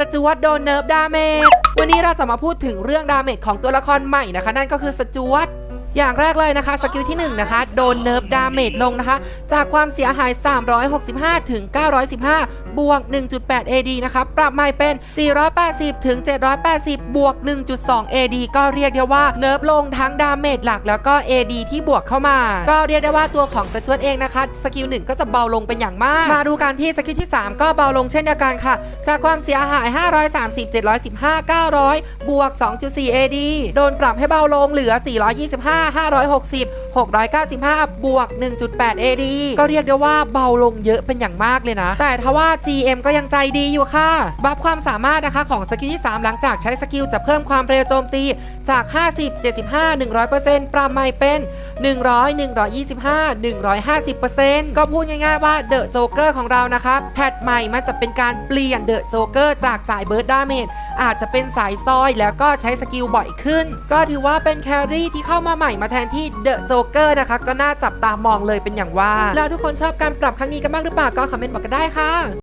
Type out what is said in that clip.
สจวตโดนเนิร์ฟดาเมจวันนี้เราจะมาพูดถึงเรื่องดาเมจของตัวละครใหม่นะคะ นั่นก็คือสจวต อย่างแรกเลยนะคะสกิลที่1นะคะโดนเนิร์ฟดาเมจลงนะคะ จากความเสียหาย 365 ถึง 915 บวก 1.8 AD นะคะปรับใหม่เป็น 480 ถึง 780 บวก 1.2 AD ก็เรียกได้ว่าเนิร์ฟลงทั้งดาเมจหลักแล้วก็ AD ที่บวกเข้ามา ก็เรียกได้ว่าตัวของสจวตเองนะคะสกิล1ก็จะเบาลงเป็นอย่างมาก มาดูการที่สกิลที่ 3 ก็เบาลงเช่นเดียวกันค่ะ จากความเสียหาย 530 715 900 บวก 2.4 AD โดนปรับให้เบาลงเหลือ 425 560 695 บวก 1.8 AD ก็เรียกได้ว่าเบาลงเยอะเป็นอย่างมากเลยนะ แต่ทว่า GM ก็ยังใจดีอยู่ค่ะ บัฟความสามารถนะคะของสกิลที่ 3 หลังจากใช้สกิลจะเพิ่มความเร็วโจมตีจาก 50 75 100%ปรับใหม่เป็น 100 125 150%ก็พูดง่ายๆว่าเดอะโจ๊กเกอร์ของเรานะคะแพทใหม่มันจะเป็นการเปลี่ยนเดอะโจ๊กเกอร์จากสายเบิร์ดดาเมจอาจจะเป็นสายซอยแล้วก็ใช้สกิลบ่อยขึ้น ก็ถือว่าเป็นแครี่ที่เข้ามาใหม่มาแทนที่เดอะโจ๊เกอร์นะคะ ก็น่าจับตามองเลยเป็นอย่างว่า แล้วทุกคนชอบการปรับครั้งนี้กันบ้างหรือเปล่าก็คอมเมนต์บอกกันได้ค่ะ